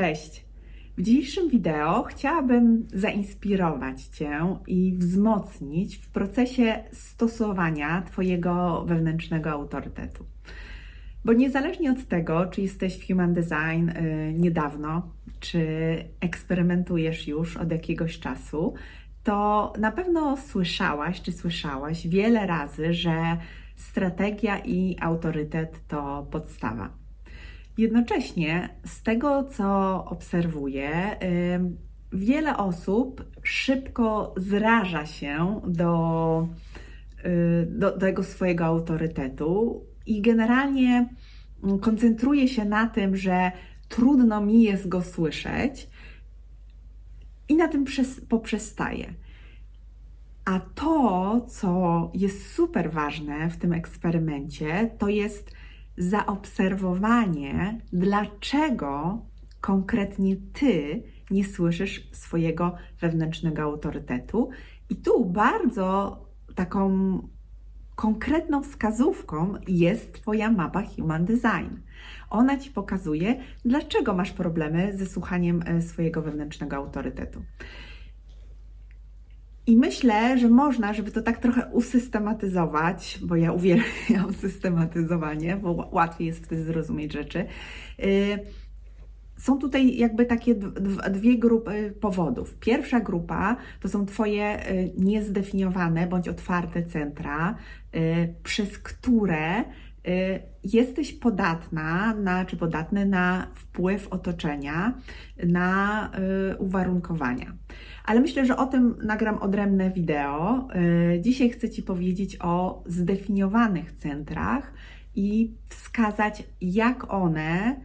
Cześć! W dzisiejszym wideo chciałabym zainspirować Cię i wzmocnić w procesie stosowania Twojego wewnętrznego autorytetu. Bo niezależnie od tego, czy jesteś w Human Design y, niedawno, czy eksperymentujesz już od jakiegoś czasu, to na pewno słyszałaś czy słyszałaś wiele razy, że strategia i autorytet to podstawa. Jednocześnie z tego, co obserwuję, ym, wiele osób szybko zraża się do, y, do, do swojego autorytetu i generalnie mm, koncentruje się na tym, że trudno mi jest go słyszeć i na tym poprzestaje. A to, co jest super ważne w tym eksperymencie, to jest zaobserwowanie, dlaczego konkretnie ty nie słyszysz swojego wewnętrznego autorytetu. I tu bardzo taką konkretną wskazówką jest Twoja mapa Human Design. Ona Ci pokazuje, dlaczego masz problemy ze słuchaniem e, swojego wewnętrznego autorytetu. I myślę, że można, żeby to tak trochę usystematyzować, bo ja uwielbiam systematyzowanie, bo łatwiej jest wtedy zrozumieć rzeczy. Y, są tutaj jakby takie dwie grupy powodów. Pierwsza grupa to są Twoje y, niezdefiniowane bądź otwarte centra, y, przez które jesteś podatna na, czy podatny na wpływ otoczenia, na uwarunkowania. Ale myślę, że o tym nagram odrębne wideo. Dzisiaj chcę Ci powiedzieć o zdefiniowanych centrach i wskazać, jak one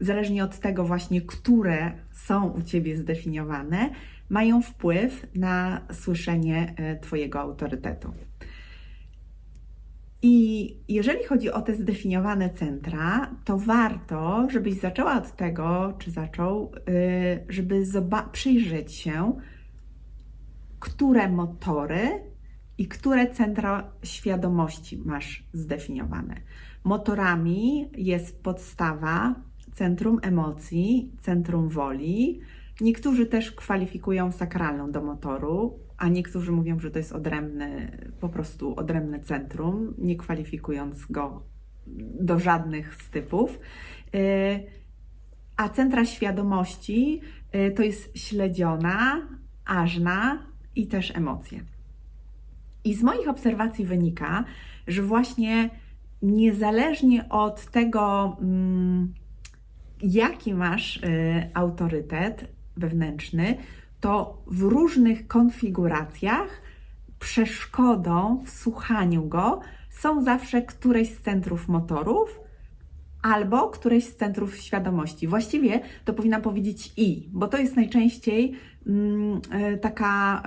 zależnie od tego właśnie, które są u Ciebie zdefiniowane, mają wpływ na słyszenie Twojego autorytetu. I jeżeli chodzi o te zdefiniowane centra, to warto, żebyś zaczęła od tego, czy zaczął, e, żeby przyjrzeć się, które motory i które centra świadomości masz zdefiniowane. Motorami jest podstawa, centrum emocji, centrum woli. Niektórzy też kwalifikują sakralną do motoru, a niektórzy mówią, że to jest odrębny, po prostu odrębne centrum, nie kwalifikując go do żadnych z typów. Y, a centra świadomości y, to jest śledziona, ażna i też emocje. I z moich obserwacji wynika, że właśnie niezależnie od tego, mm, jaki masz y, autorytet wewnętrzny, to w różnych konfiguracjach przeszkodą w słuchaniu go są zawsze któreś z centrów motorów albo któreś z centrów świadomości. Właściwie to powinnam powiedzieć i, bo to jest najczęściej mm, y, taka,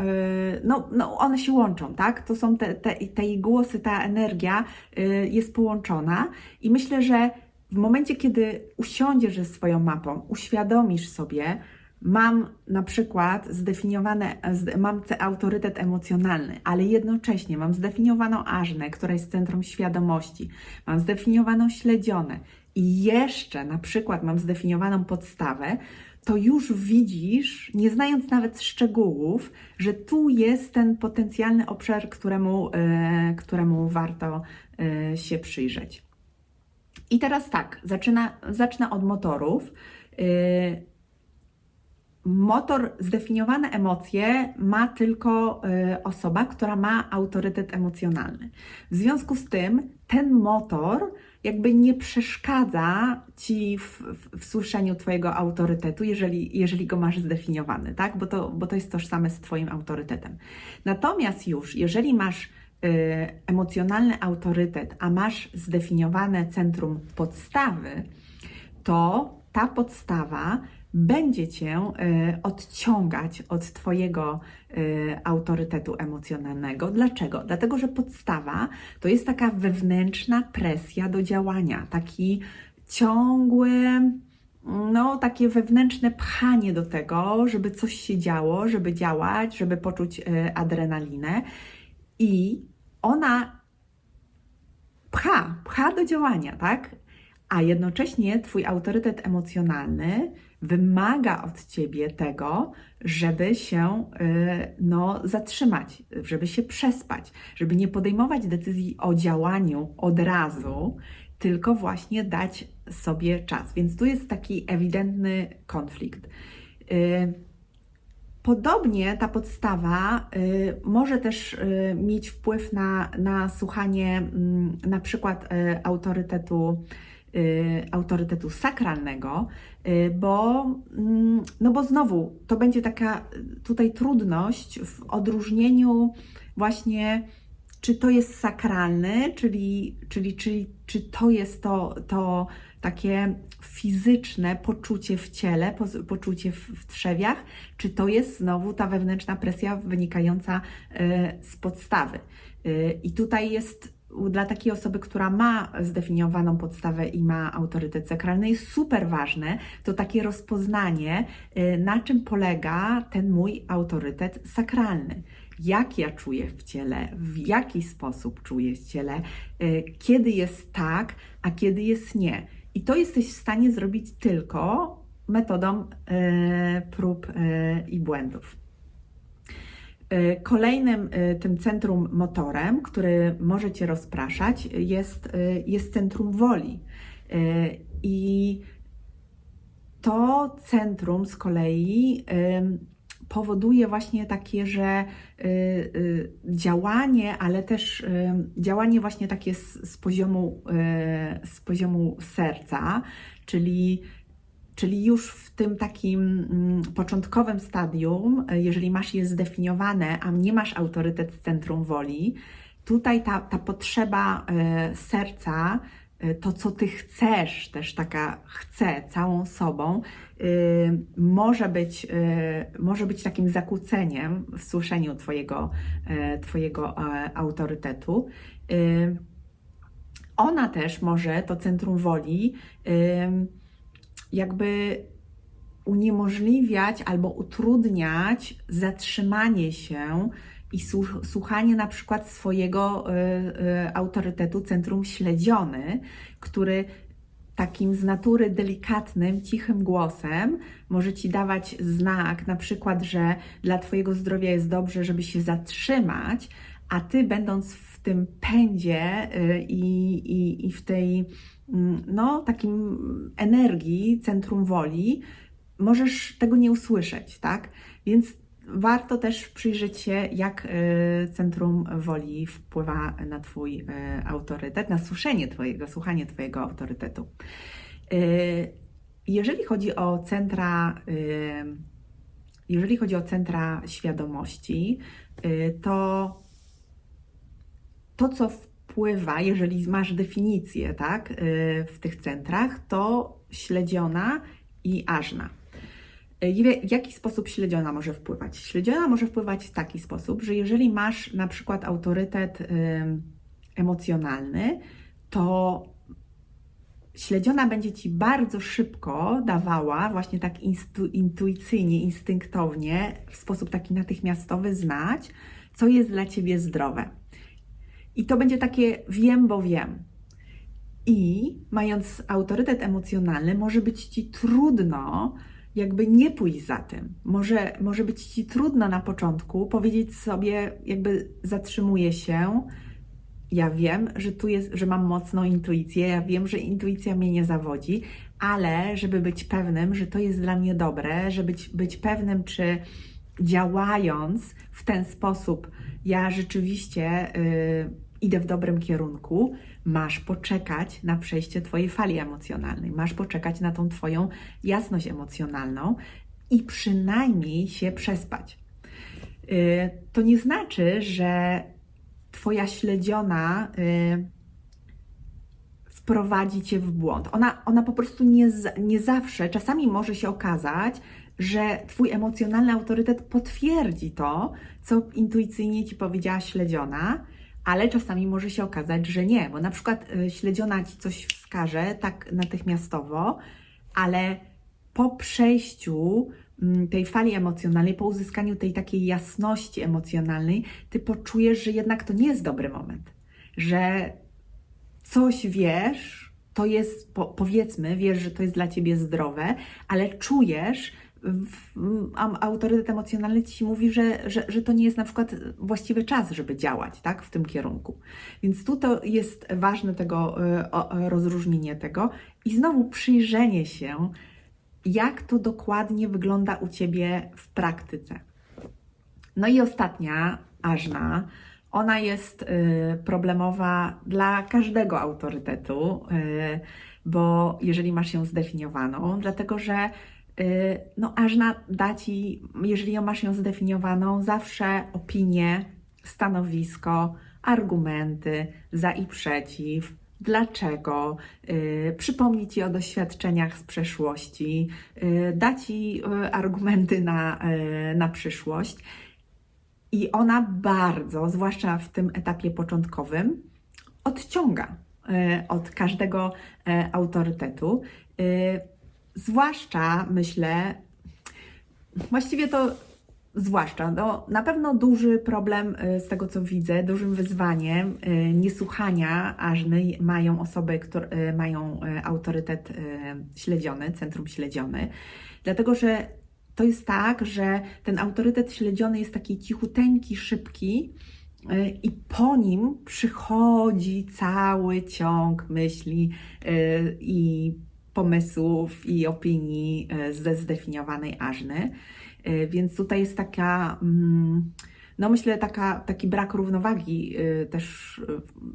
y, no, no one się łączą, tak? To są te, te, te głosy, ta energia y, jest połączona i myślę, że w momencie, kiedy usiądziesz ze swoją mapą, uświadomisz sobie, mam na przykład zdefiniowane, mam autorytet emocjonalny, ale jednocześnie mam zdefiniowaną ażnę, która jest centrum świadomości, mam zdefiniowaną śledzionę i jeszcze na przykład mam zdefiniowaną podstawę, to już widzisz, nie znając nawet szczegółów, że tu jest ten potencjalny obszar, któremu, yy, któremu warto yy, się przyjrzeć. I teraz tak, zaczyna, zacznę od motorów. Yy, motor, zdefiniowane emocje ma tylko y, osoba, która ma autorytet emocjonalny. W związku z tym ten motor jakby nie przeszkadza ci w, w, w, słyszeniu Twojego autorytetu, jeżeli, jeżeli go masz zdefiniowany, tak? Bo to, bo to jest tożsame z Twoim autorytetem. Natomiast już, jeżeli masz y, emocjonalny autorytet, a masz zdefiniowane centrum podstawy, to ta podstawa będzie cię y, odciągać od Twojego y, autorytetu emocjonalnego. Dlaczego? Dlatego, że podstawa to jest taka wewnętrzna presja do działania, taki ciągły, no, takie wewnętrzne pchanie do tego, żeby coś się działo, żeby działać, żeby poczuć y, adrenalinę. I ona pcha, pcha do działania, tak? A jednocześnie Twój autorytet emocjonalny wymaga od Ciebie tego, żeby się y, no, zatrzymać, żeby się przespać, żeby nie podejmować decyzji o działaniu od razu, tylko właśnie dać sobie czas. Więc tu jest taki ewidentny konflikt. Y, Podobnie ta podstawa y, może też mieć wpływ na, na słuchanie mm, na przykład autorytetu, autorytetu sakralnego, y, bo, mm, no bo znowu to będzie taka y, tutaj trudność w odróżnieniu właśnie czy to jest sakralne, czyli, czyli, czyli czy to jest to, to takie fizyczne poczucie w ciele, po- poczucie w, w trzewiach, czy to jest znowu ta wewnętrzna presja wynikająca z podstawy. I tutaj jest dla takiej osoby, która ma zdefiniowaną podstawę i ma autorytet sakralny, jest super ważne to takie rozpoznanie, e, na czym polega ten mój autorytet sakralny jak ja czuję w ciele, w jaki sposób czuję w ciele, y, kiedy jest tak, a kiedy jest nie. I to jesteś w stanie zrobić tylko metodą y, prób y, i błędów. Y, Kolejnym y, tym centrum motorem, który może Cię rozpraszać, jest, y, jest centrum woli. I to centrum z kolei powoduje właśnie takie, że działanie, ale też działanie właśnie takie z, z, poziomu, z poziomu serca, czyli Czyli już w tym takim mm, początkowym stadium, y, jeżeli masz je zdefiniowane, a nie masz autorytet z centrum woli, tutaj ta, ta potrzeba y, serca, y, to co ty chcesz, też taka chcę całą sobą, może być, może być takim zakłóceniem w słyszeniu Twojego, twojego e, autorytetu. Ona też może, to centrum woli, jakby uniemożliwiać albo utrudniać zatrzymanie się i słuch- słuchanie na przykład swojego y, y, autorytetu centrum śledziony, który takim z natury delikatnym, cichym głosem może ci dawać znak, na przykład, że dla Twojego zdrowia jest dobrze, żeby się zatrzymać, a Ty, będąc w tym pędzie y, i, i, i w tej, no, takim energii, centrum woli, możesz tego nie usłyszeć, tak? Więc warto też przyjrzeć się, jak y, centrum woli wpływa na Twój y, autorytet, na słyszenie Twojego, słuchanie Twojego autorytetu. Y, Jeżeli chodzi o centra, jeżeli chodzi o centra świadomości, to to, co wpływa, jeżeli masz definicję, tak, y, w tych centrach, to śledziona i ażna. Y, W jaki sposób śledziona może wpływać? Śledziona może wpływać w taki sposób, że jeżeli masz na przykład autorytet y, emocjonalny, to śledziona będzie ci bardzo szybko dawała, właśnie tak intuicyjnie, instynktownie, w sposób taki natychmiastowy znać, co jest dla ciebie zdrowe. I to będzie takie wiem, bo wiem. I mając autorytet emocjonalny, może być ci trudno jakby nie pójść za tym. Może, może być ci trudno na początku powiedzieć sobie, jakby zatrzymuję się. Ja wiem, że tu jest, że mam mocną intuicję, ja wiem, że intuicja mnie nie zawodzi, ale żeby być pewnym, że to jest dla mnie dobre, żeby być, być pewnym, czy działając w ten sposób, ja rzeczywiście y, idę w dobrym kierunku, masz poczekać na przejście Twojej fali emocjonalnej, masz poczekać na tą Twoją jasność emocjonalną i przynajmniej się przespać. Y, to nie znaczy, że Twoja śledziona y, wprowadzi Cię w błąd. Ona, ona po prostu nie, nie zawsze, czasami może się okazać, że Twój emocjonalny autorytet potwierdzi to, co intuicyjnie Ci powiedziała śledziona, ale czasami może się okazać, że nie, bo na przykład y, śledziona Ci coś wskaże tak natychmiastowo, ale po przejściu mm, tej fali emocjonalnej, po uzyskaniu tej takiej jasności emocjonalnej, Ty poczujesz, że jednak to nie jest dobry moment, że coś wiesz, to jest, po, powiedzmy, wiesz, że to jest dla ciebie zdrowe, ale czujesz, autorytet emocjonalny ci mówi, że, że, że to nie jest na przykład właściwy czas, żeby działać tak, w tym kierunku. Więc tu to jest ważne tego o, rozróżnienie tego i znowu przyjrzenie się, jak to dokładnie wygląda u ciebie w praktyce. No i ostatnia, ażna, ona jest y, problemowa dla każdego autorytetu, y, bo jeżeli masz ją zdefiniowaną, dlatego że no, ażna da ci, jeżeli ją masz ją zdefiniowaną, zawsze opinię, stanowisko, argumenty za i przeciw, dlaczego, y, przypomni ci o doświadczeniach z przeszłości, y, da ci y, argumenty na, y, na przyszłość. I ona bardzo, zwłaszcza w tym etapie początkowym, odciąga e, od każdego e, autorytetu. E, Zwłaszcza myślę, właściwie to zwłaszcza, no, na pewno duży problem e, z tego co widzę, dużym wyzwaniem e, niesłuchania ażny mają osoby, które e, mają autorytet śledziony, centrum śledziony, dlatego że to jest tak, że ten autorytet śledziony jest taki cichuteńki, szybki y, i po nim przychodzi cały ciąg myśli y, i pomysłów i opinii y, ze zdefiniowanej ażny. Y, Więc tutaj jest taka, mm, no myślę, taka, taki brak równowagi y, też,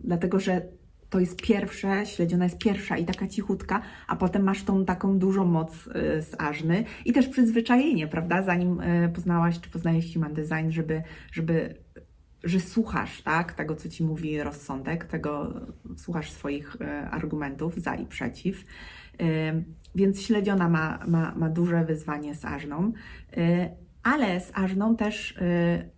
dlatego że to jest pierwsze, śledziona jest pierwsza i taka cichutka, a potem masz tą taką dużą moc z ażny i też przyzwyczajenie, prawda? Zanim poznałaś czy poznajesz human design, żeby, żeby że słuchasz, tak, tego, co ci mówi rozsądek, tego słuchasz swoich argumentów za i przeciw. Więc śledziona ma, ma, ma duże wyzwanie z ażną, ale z ażną też y,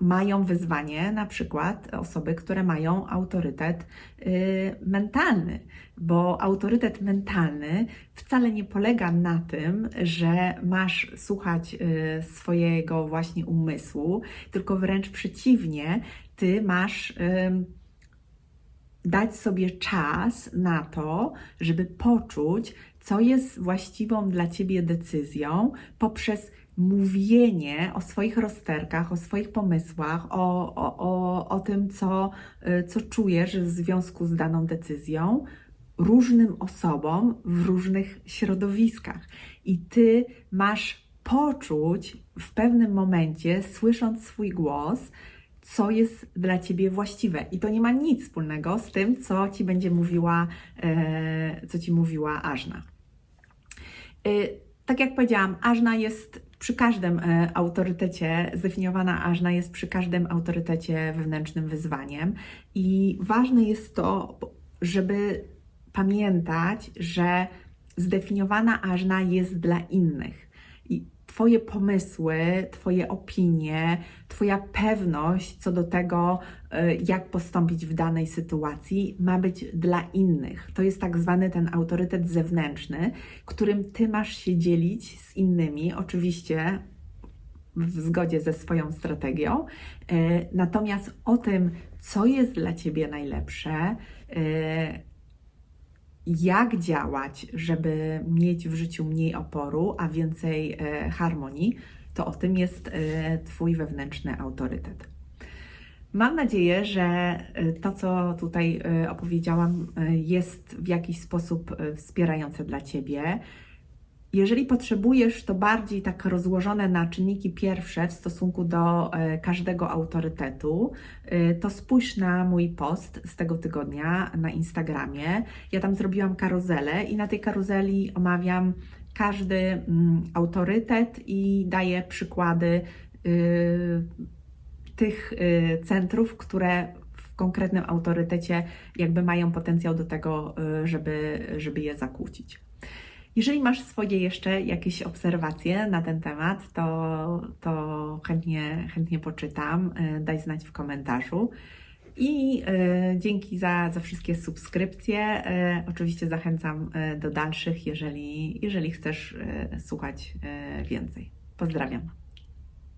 mają wyzwanie na przykład osoby, które mają autorytet y, mentalny, bo autorytet mentalny wcale nie polega na tym, że masz słuchać y, swojego właśnie umysłu, tylko wręcz przeciwnie, ty masz. Dać sobie czas na to, żeby poczuć, co jest właściwą dla ciebie decyzją poprzez mówienie o swoich rozterkach, o swoich pomysłach, o, o, o, o tym, co, y, co czujesz w związku z daną decyzją różnym osobom w różnych środowiskach. I ty masz poczuć w pewnym momencie, słysząc swój głos, co jest dla ciebie właściwe. I to nie ma nic wspólnego z tym, co ci będzie mówiła, e, co ci mówiła Ażna. Y, Tak jak powiedziałam, Ażna jest przy każdym e, autorytecie, zdefiniowana Ażna jest przy każdym autorytecie wewnętrznym wyzwaniem. I ważne jest to, żeby pamiętać, że zdefiniowana Ażna jest dla innych. I Twoje pomysły, Twoje opinie, Twoja pewność co do tego, y, jak postąpić w danej sytuacji, ma być dla innych. To jest tak zwany ten autorytet zewnętrzny, którym Ty masz się dzielić z innymi, oczywiście w zgodzie ze swoją strategią. Y, Natomiast o tym, co jest dla Ciebie najlepsze, y, jak działać, żeby mieć w życiu mniej oporu, a więcej e, harmonii, to o tym jest e, Twój wewnętrzny autorytet. Mam nadzieję, że e, to, co tutaj opowiedziałam, jest w jakiś sposób wspierające dla Ciebie. Jeżeli potrzebujesz to bardziej tak rozłożone na czynniki pierwsze w stosunku do e, każdego autorytetu, e, to spójrz na mój post z tego tygodnia na Instagramie. Ja tam zrobiłam karuzelę i na tej karuzeli omawiam każdy mm, autorytet i daję przykłady y, tych centrów, które w konkretnym autorytecie jakby mają potencjał do tego, żeby, żeby je zakłócić. Jeżeli masz swoje jeszcze jakieś obserwacje na ten temat, to, to chętnie, chętnie poczytam. E, Daj znać w komentarzu. I e, dzięki za, za wszystkie subskrypcje. E, oczywiście zachęcam do dalszych, jeżeli, jeżeli chcesz słuchać więcej. Pozdrawiam.